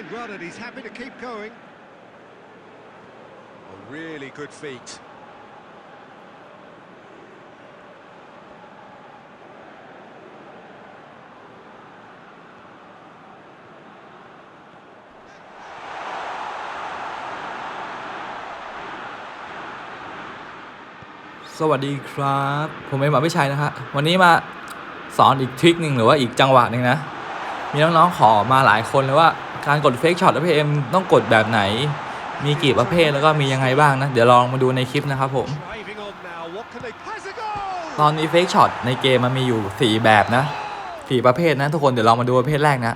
mind run and he's happy to keep going. A really good feat. สวัสดีครับ ผมเอ็มอภิชัยนะฮะวันนี้มาสอนอีกทริคหนึ่งหรือว่าอีกจังหวะหนึ่งนะ มีน้องๆขอมาหลายคนเลยว่า การกดเฟกช็อตแล้วพี่เอ็มต้องกดแบบไหน มีกี่ประเภทแล้วก็มียังไงบ้างนะ เดี๋ยวลองมาดูในคลิปนะครับผม ตอนนี้เฟกช็อตในเกมมันมีอยู่ 4 แบบนะสี่ประเภทนะทุกคนเดี๋ยวลองมาดูประเภทแรกนะ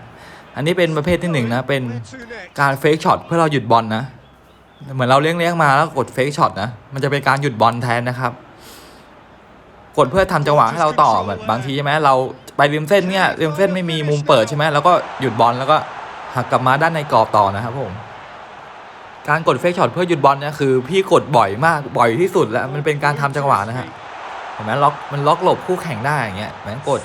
อันนี้เป็นประเภทที่หนึ่งนะเป็นการเฟกช็อตเพื่อเราหยุดบอลนะเหมือนเราเลี้ยงเลี้ยงมาแล้วกดเฟกช็อตนะ มันจะเป็นการหยุดบอลแทนนะครับ กดเพื่อทำจังหวะให้เราต่อแบบบางทีใช่ไหมเราไปริมเส้นเนี่ยริมเส้นไม่มีมุมเปิดใช่ไหมแล้วก็หยุดบอลแล้วก็ หักกลับมาด้านในกรอบต่อนะครับผมการกดเฟกช็อตเพื่อหยุดบอลเนี่ยคือพี่กดบ่อยมากบ่อยที่สุดแล้วมันเป็นการทำจังหวะนะฮะเห็นไหมล็อกมันล็อกหลบคู่แข่งได้อย่างเงี้ยแหมกด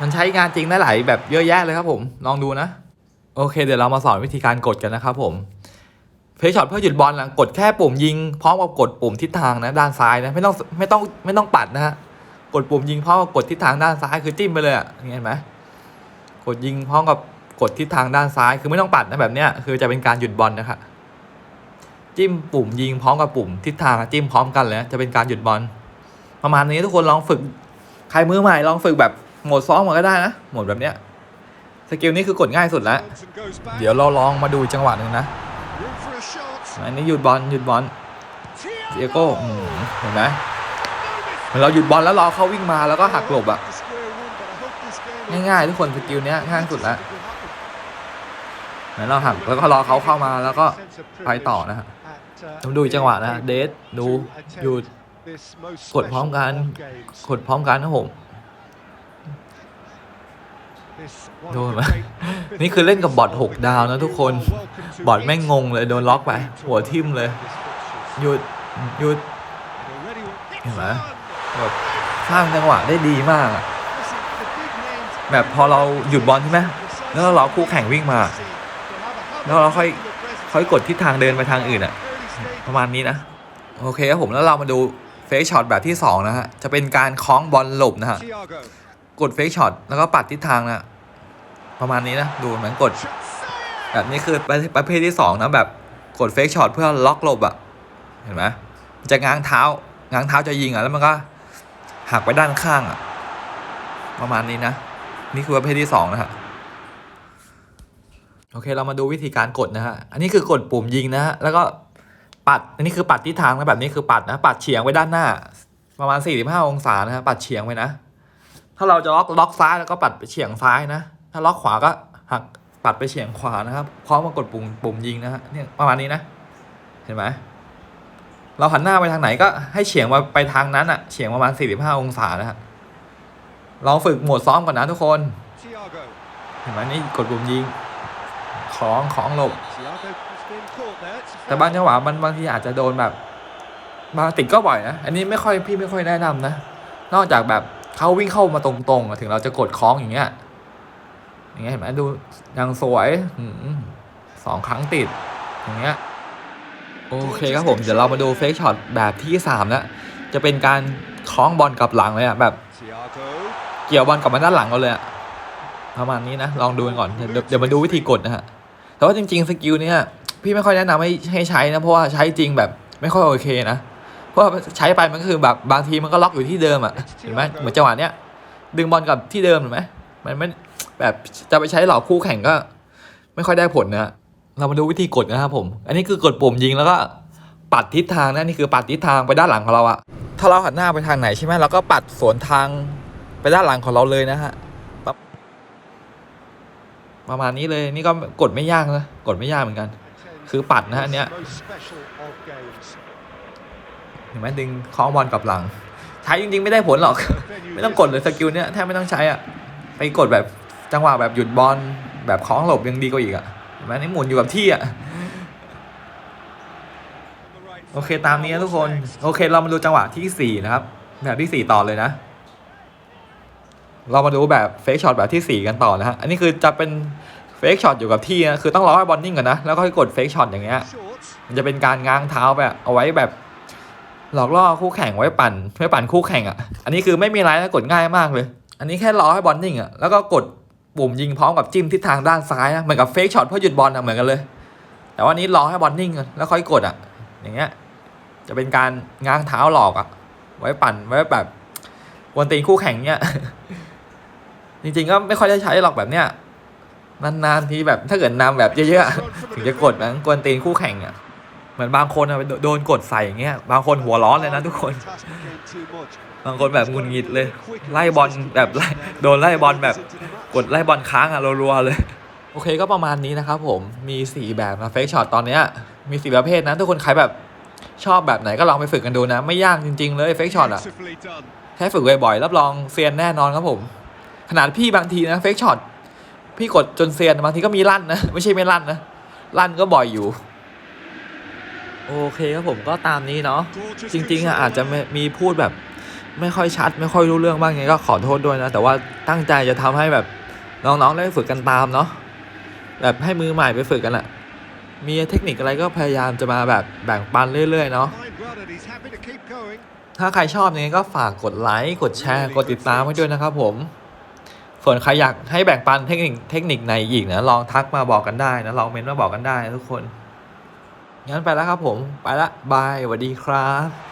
มันใช้งานจริงได้หลายแบบเยอะแยะเลยครับผม ลองดูนะ โอเค เดี๋ยวเรามาสอนวิธีการกดกันนะครับผมเฟซช็อตเพื่อหยุดบอลนะกดแค่ปุ่มยิงพร้อมกับกดปุ่มทิศทางนะด้านซ้ายนะไม่ต้องไม่ต้องไม่ต้องปัดนะฮะกดปุ่มยิงพร้อมกับกดทิศทางด้านซ้ายคือจิ้มไปเลยอะเห็นไหมกดยิงพร้อมกับ กดทิศทางด้านซ้ายคือไม่ต้องปัดนะแบบเนี้ยคือจะเป็นการหยุดบอลนะครับจิ้มปุ่มยิงพร้อมกับปุ่มทิศทางจิ้มพร้อมกันเลยนะจะเป็นการหยุดบอลประมาณนี้ทุกคนลองฝึกใครมือใหม่ลองฝึกแบบโหมดซ้อมมาก็ได้นะโหมดแบบเนี้ยสกิลนี้คือกดง่ายสุดแล้วเดี๋ยวเราลองมาดูจังหวะหนึ่งนะอันนี้หยุดบอลหยุดบอลเดียโก้เห็นไหมเหมือนเราหยุดบอลแล้วรอเขาวิ่งมาแล้วก็หักหลบอะง่ายๆทุกคนสกิลเนี้ยง่ายสุดแล้ว will happen. เหมือนเราหักแล้วก็รอเขาเข้ามาแล้วก็ไปต่อนะฮะต้องดูจังหวะนะ เดทดูหยุดกดพร้อมกันกดพร้อมกันนะผมดู of เห็นไหมนี่คือเล่นกับบอท6ดาวนะทุกคน บอทแม่งงงเลย โดนล็อกไป หัวทิ่มเลย หยุด หยุด เห็นไหมแบบสร้างจังหวะได้ดีมาก แบบพอเราหยุดบอลใช่ไหมแล้วเรารอคู่แข่งวิ่งมา แล้วเราค่อยค่อยกดทิศทางเดินไปทางอื่นอะประมาณนี้นะ โอเคครับผมแล้วเรามาดูเฟกช็อตแบบที่ 2 นะฮะ จะเป็นการคล้องบอลหลบนะฮะ กดเฟกช็อตแล้วก็ปัดทิศทางนะ ประมาณนี้นะ ดูเหมือนกด แบบนี้คือประประเภทที่ 2 นะ แบบกดเฟกช็อตเพื่อล็อกหลบอะเห็นไหมจะง้างเท้า ง้างเท้าจะยิงอะแล้วมันก็หักไปด้านข้างอะประมาณนี้นะ นี่คือประเภทที่ 2 นะฮะ โอเคเรามาดูวิธีการกดนะฮะ อันนี้คือกดปุ่มยิงนะฮะ แล้วก็ปัด อันนี้คือปัดทิศทางนะแบบนี้คือปัดนะ ปัดเฉียงไว้ด้านหน้า ประมาณ 45 องศานะฮะ ปัดเฉียงไว้นะ ถ้าเราจะล็อกล็อกซ้ายแล้วก็ปัดไปเฉียงซ้ายนะ ถ้าล็อกขวาก็หักปัดไปเฉียงขวานะครับ พร้อมมากดปุ่มปุ่มยิงนะฮะ เนี่ยประมาณนี้นะ เห็นไหม เราหันหน้าไปทางไหนก็ให้เฉียงมาไปทางนั้นอะเฉียงประมาณ 45 องศานะฮะ ลองฝึกโหมดซ้อมก่อนนะทุกคน Thiago. เห็นไหมนี่กดปุ่มยิง ของของหลบ Thiago has been caught there. It's a แต่บาง foul. จังหวะมันบางทีอาจจะโดนแบบบางติดก็บ่อยนะ อันนี้ไม่ค่อยพี่ไม่ค่อยแนะนำนะ นอกจากแบบเขาวิ่งเข้ามาตรงๆอะถึงเราจะกดคล้องอย่างเงี้ย อย่างเงี้ยเห็นไหมดูยังสวยอืมสองครั้งติด อย่างเงี้ย โอเคครับผม เดี๋ยวเรามาดูเฟกช็อตแบบที่สามแล้วจะเป็นการคล้องบอลกลับหลังเลยอะแบบ Thiago. เกี่ยวบอลกลับมาด้านหลังเราเลยอะประมาณนี้นะ ลองดูกันก่อน เดี๋ยวเดี๋ยวมาดูวิธีกดนะฮะ แต่ว่าจริงๆสกิลเนี่ยพี่ไม่ค่อยแนะนำให้ให้ใช้นะ เพราะว่าใช้จริงแบบไม่ค่อยโอเคนะ เพราะว่าใช้ไปมันก็คือแบบบางทีมันก็ล็อกอยู่ที่เดิมอะเห็นไหมเหมือนจังหวะเนี้ยดึงบอลกับที่เดิมเห็นไหมมันไม่แบบจะไปใช้หลอกคู่แข่งก็ ไม่ค่อยได้ผลนะเรามาดูวิธีกดนะครับผม อันนี้คือกดปุ่มยิงแล้วก็ปัดทิศทางนะนี่คือปัดทิศทางไปด้านหลังของเราอะถ้าเราหันหน้าไปทางไหนใช่ไหมเราก็ปัดสวนทางไปด้านหลังของเราเลยนะฮะ ประมาณนี้เลยนี่ก็กดไม่ยากนะกดไม่ยากเหมือนกัน คือปัดนะฮะอันเนี้ยเห็นไหมดึงคล้องบอลกลับหลัง ใช้จริง ๆ ไม่ได้ผลหรอก ไม่ต้องกดเลยสกิลเนี้ยแทบไม่ต้องใช้อะไปกดแบบจังหวะแบบหยุดบอลแบบคล้องหลบยังดีกว่าอีกอะเห็นไหมนี่หมุนอยู่กับที่อะโอเคตามนี้นะทุกคน โอเคเรามาดูจังหวะที่สี่นะครับ แบบที่สี่ต่อเลยนะ เรามาดูแบบเฟกช็อตแบบที่สี่กันต่อนะฮะ อันนี้คือจะเป็นเฟกช็อตอยู่กับที่นะคือต้องรอให้บอลนิ่งก่อนนะ แล้วก็กดเฟกช็อตอย่างเงี้ย มันจะเป็นการง้างเท้าแบบเอาไว้แบบหลอกล่อคู่แข่งไว้ปั่นไว้ปั่นคู่แข่งอะ อันนี้คือไม่มีอะไรนะกดง่ายมากเลย อันนี้แค่รอให้บอลนิ่งอะ แล้วก็กดปุ่มยิงพร้อมกับจิ้มทิศทางด้านซ้ายนะ เหมือนกับเฟกช็อตเพื่อหยุดบอลอะเหมือนกันเลย แต่ว่านี้รอให้บอลนิ่งก่อนแล้วค่อยกดอะ อย่างเงี้ย จะเป็นการง้างเท้าหลอกอะ ไว้ปั่นไว้แบบกวนตีนคู่แข่งเนี้ย จริงๆก็ไม่ค่อยได้ใช้หรอกแบบเนี้ยนานๆทีแบบถ้าเกิดนำแบบเยอะๆถึงจะกดนะกวนตีนคู่แข่งอะเหมือนบางคนอะโดโดนกดใส่อย่างเงี้ยบางคนหัวร้อนเลยนะทุกคน บางคนแบบงุนงิดเลย ไล่บอลแบบไล่โดนไล่บอลแบบกดไล่บอลค้างอะรัวๆเลย โอเคก็ประมาณนี้นะครับผมมี 4 แบบนะเฟกช็อตตอนเนี้ยมี4ประเภทนะทุกคนใครแบบชอบแบบไหนก็ลองไปฝึกกันดูนะ ไม่ยากจริง ๆ เลยเฟกช็อตอะแค่ฝึกบ่อยๆรับรองเซียนแน่นอนครับผม ขนาดพี่บางทีนะเฟกช็อตพี่กดจนเซียนบางทีก็มีลั่นนะไม่ใช่ไม่ลั่นนะลั่นก็บ่อยอยู่ โอเคครับผมก็ตามนี้เนาะจริง ๆอะอาจจะไม่มีพูดแบบ ไม่ค่อยชัด ไม่ค่อยรู้เรื่องบ้างไงก็ขอโทษด้วยนะ แต่ว่าตั้งใจจะทำให้แบบน้องๆได้ฝึกกันตามเนาะแบบให้มือใหม่ไปฝึกกันอะมีเทคนิคอะไรก็พยายามจะมาแบบแบ่งปันเรื่อย ๆ เนาะถ้าใครชอบยังไงก็ฝากกดไลค์กดแชร์กดติดตามไว้ด้วยนะครับผม ส่วนใครอยากให้แบ่งปันเทคนิคเทคนิคไหนอีกนะลองทักมาบอกกันได้นะลองเมนต์มาบอกกันได้ทุกคนงั้นไปแล้วครับผม ไปละบายสวัสดีครับ